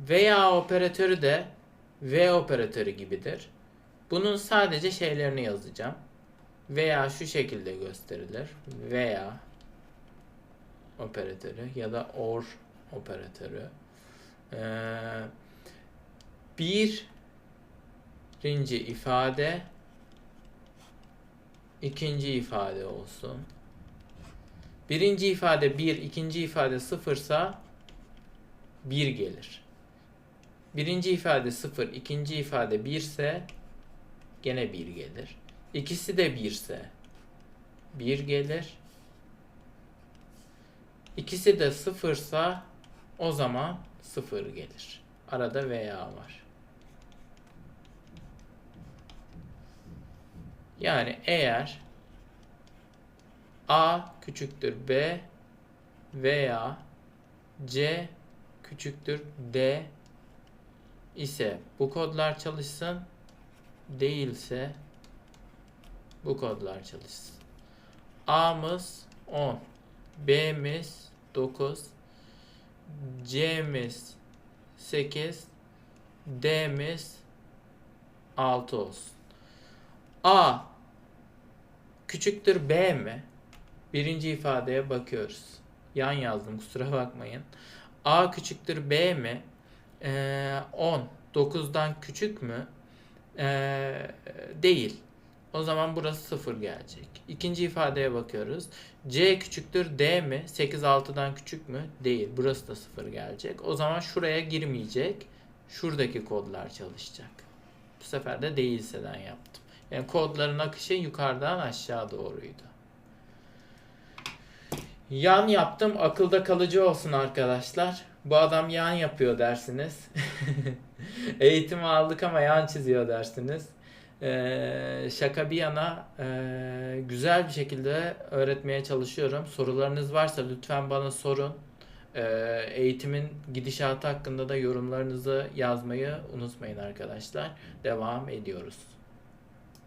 Veya operatörü de V operatörü gibidir. Bunun sadece şeylerini yazacağım. Veya şu şekilde gösterilir. Veya operatörü ya da or operatörü. Ee, birinci ifade ikinci ifade olsun. Birinci ifade 1, ikinci ifade 0 ise 1 gelir. Birinci ifade 0, ikinci ifade 1 ise gene 1 gelir. İkisi de 1 ise 1 gelir. İkisi de 0 ise o zaman 0 gelir. Arada veya var. Yani eğer A küçüktür B veya C küçüktür D ise bu kodlar çalışsın. Değilse bu kodlar çalışsın. A'mız 10, B'miz 9, C'miz 8, D'miz 6 olsun. A küçüktür B mi? Birinci ifadeye bakıyoruz. Yan yazdım kusura bakmayın. A küçüktür B mi? Ee, 10. 9'dan küçük mü? Ee, değil. O zaman burası 0 gelecek. İkinci ifadeye bakıyoruz. C küçüktür D mi? 8 6'dan küçük mü? Değil. Burası da 0 gelecek. O zaman şuraya girmeyecek. Şuradaki kodlar çalışacak. Bu sefer de değilseden yaptım. Yani kodların akışı yukarıdan aşağı doğruydu. Yan yaptım. Akılda kalıcı olsun arkadaşlar. Bu adam yan yapıyor dersiniz. Eğitim aldık ama yan çiziyor dersiniz. Ee, şaka bir yana e, güzel bir şekilde öğretmeye çalışıyorum. Sorularınız varsa lütfen bana sorun. Ee, eğitimin gidişatı hakkında da yorumlarınızı yazmayı unutmayın arkadaşlar. Devam ediyoruz.